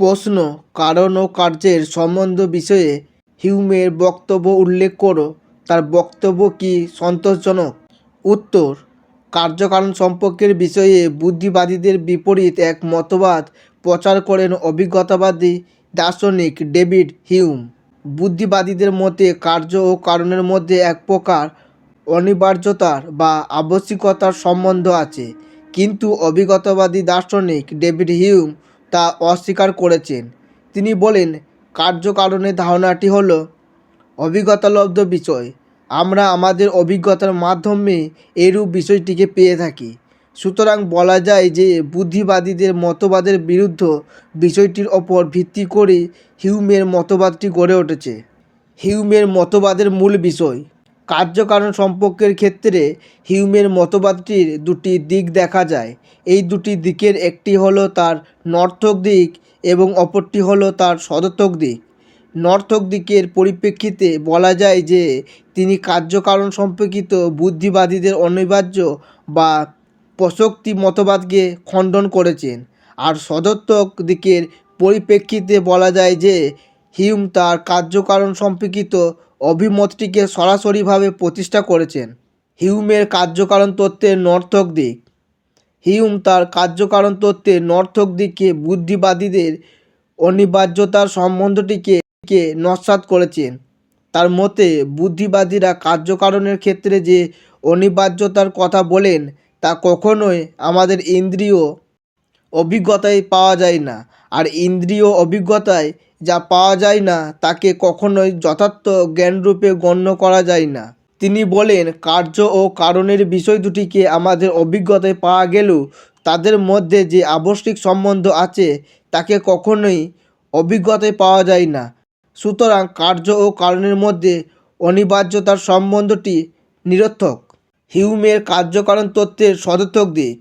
প্রশ্ন, কারণ ও কার্যের সম্বন্ধ বিষয়ে হিউমের বক্তব্য উল্লেখ করো। তার বক্তব্য কি সন্তোষজনক? উত্তর, কার্যকারণ সম্পর্কের বিষয়ে বুদ্ধিবাদীদের বিপরীত এক মতবাদ প্রচার করেন অভিজ্ঞতাবাদী দার্শনিক ডেভিড হিউম। বুদ্ধিবাদীদের মতে, কার্য ও কারণের মধ্যে এক প্রকার অনিবার্যতার বা আবশ্যিকতার সম্বন্ধ আছে। কিন্তু অভিজ্ঞতাবাদী দার্শনিক ডেভিড হিউম তা অস্বীকার করেছেন। তিনি বলেন, কার্যকারণের ধারণাটি হল অভিজ্ঞতালব্ধ বিষয়। আমরা আমাদের অভিজ্ঞতার মাধ্যমে এরূপ বিষয়টিকে পেয়ে থাকি। সুতরাং বলা যায় যে বুদ্ধিবাদীদের মতবাদের বিরুদ্ধ বিষয়টির ওপর ভিত্তি করে হিউমের মতবাদটি গড়ে উঠেছে। হিউমের মতবাদের মূল বিষয় কার্যকারণ সম্পর্কের ক্ষেত্রে হিউমের মতবাদটির দুটি দিক দেখা যায়। এই দুটি দিকের একটি হলো তার নর্থক দিক এবং অপরটি হলো তার সদর্থক দিক। নর্থক দিকের পরিপ্রেক্ষিতে বলা যায় যে, তিনি কার্যকারণ সম্পর্কিত বুদ্ধিবাদীদের অনিবার্য বা প্রসক্তি মতবাদকে খণ্ডন করেছেন। আর সদর্থক দিকের পরিপ্রেক্ষিতে বলা যায় যে হিউম তার কার্যকারণ সম্পর্কিত অভিমতটিকে সরাসরিভাবে প্রতিষ্ঠা করেছেন। হিউমের কার্যকারণ তত্ত্বের নর্থক দিক। হিউম তার কার্যকারণ তত্ত্বে নর্থক দিকে বুদ্ধিবাদীদের অনিবার্যতার সম্বন্ধটিকে কে নস্যাৎ করেছেন। তার মতে, বুদ্ধিবাদীরা কার্যকারণের ক্ষেত্রে যে অনিবার্যতার কথা বলেন, তা কখনোই আমাদের ইন্দ্রিয় অভিজ্ঞতায় পাওয়া যায় না। আর ইন্দ্রিয় অভিজ্ঞতায় যা পাওয়া যায় না, তাকে কখনোই যথার্থ জ্ঞানরূপে গণ্য করা যায় না। তিনি বলেন, কার্য ও কারণের বিষয় দুটিকে আমাদের অভিজ্ঞতায় পাওয়া গেলেও তাদের মধ্যে যে আবশ্যিক সম্বন্ধ আছে, তাকে কখনোই অভিজ্ঞতায় পাওয়া যায় না। সুতরাং কার্য ও কারণের মধ্যে অনিবার্যতার সম্বন্ধটি নিরর্থক। হিউমের কার্যকারণ তত্ত্বের সদর্থক দিক।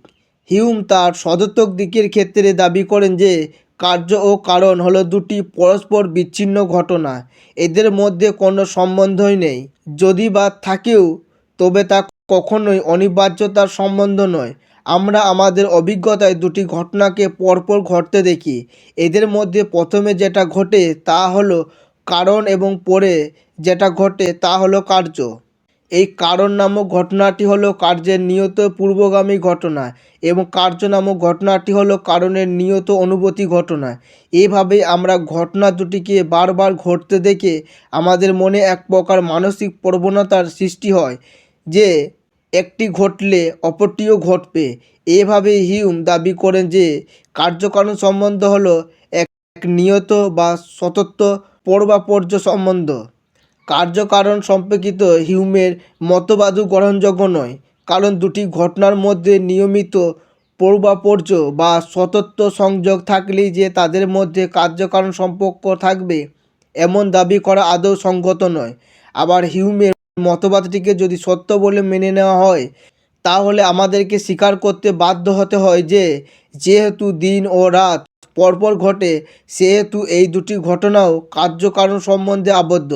হিউম তার সদর্থক দিকের ক্ষেত্রে দাবি করেন যে কার্য ও কারণ হলো দুটি পরস্পর বিচ্ছিন্ন ঘটনা। এদের মধ্যে কোনো সম্বন্ধই নেই। যদি বা থাকেও, তবে তা কখনোই অনিবার্যতার সম্বন্ধ নয়। আমরা আমাদের অভিজ্ঞতায় দুটি ঘটনাকে পরপর ঘটতে দেখি। এদের মধ্যে প্রথমে যেটা ঘটে তা হলো কারণ এবং পরে যেটা ঘটে তা হলো কার্য। এই কারণ নামক ঘটনাটি হলো কার্যের নিয়ত পূর্বগামী ঘটনা এবং কার্য নামক ঘটনাটি হলো কারণের নিয়ত অনুভূতি ঘটনা। এভাবে আমরা ঘটনা দুটিকে বারবার ঘটতে দেখে আমাদের মনে এক প্রকার মানসিক প্রবণতার সৃষ্টি হয় যে একটি ঘটলে অপরটিও ঘটবে। এভাবে হিউম দাবি করেন যে কার্যকারণ সম্বন্ধ হলো এক এক নিয়ত বা সতত্ব পর্বাপর্য সম্বন্ধ। কার্যকারণ সম্পর্কিত হিউমের মতবাদও গ্রহণযোগ্য নয়, কারণ দুটি ঘটনার মধ্যে নিয়মিত পূর্বাপর্য বা সতত্ব সংযোগ থাকলেই যে তাদের মধ্যে কার্যকারণ সম্পর্ক থাকবে এমন দাবি করা আদৌ সঙ্গত নয়। আবার হিউমের মতবাদটিকে যদি সত্য বলে মেনে নেওয়া হয়, তাহলে আমাদেরকে স্বীকার করতে বাধ্য হতে হয় যে, যেহেতু দিন ও রাত পরপর ঘটে, সেহেতু এই দুটি ঘটনাও কার্যকারণ সম্বন্ধে আবদ্ধ।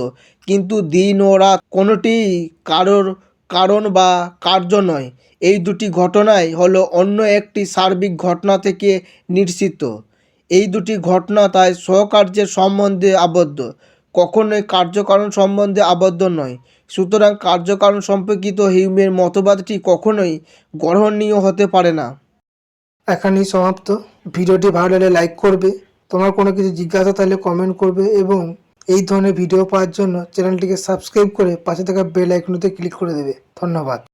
কিন্তু দিন ও রাত কোনোটিই কারোর কারণ বা কার্য নয়। এই দুটি ঘটনাই হলো অন্য একটি সার্বিক ঘটনা থেকে নির্সিত। এই দুটি ঘটনা তাই স্বকার্যের সম্বন্ধে আবদ্ধ। কখনোই কার্যকারণ সম্বন্ধে আবদ্ধ নয়। সুতরাং কার্যকারণ সম্পর্কিত হিউমের মতবাদটি কখনোই গ্রহণীয় হতে পারে না। এখানেই সমাপ্ত। ভিডিওটি ভালো লাগলে লাইক করবে। তোমার কোনো কিছু জিজ্ঞাসা থাকলে কমেন্ট করবে এবং এই ধরনের ভিডিও পাওয়ার জন্য চ্যানেলটিকে সাবস্ক্রাইব করে পাশে থাকা বেল আইকনতে ক্লিক করে দেবে। ধন্যবাদ।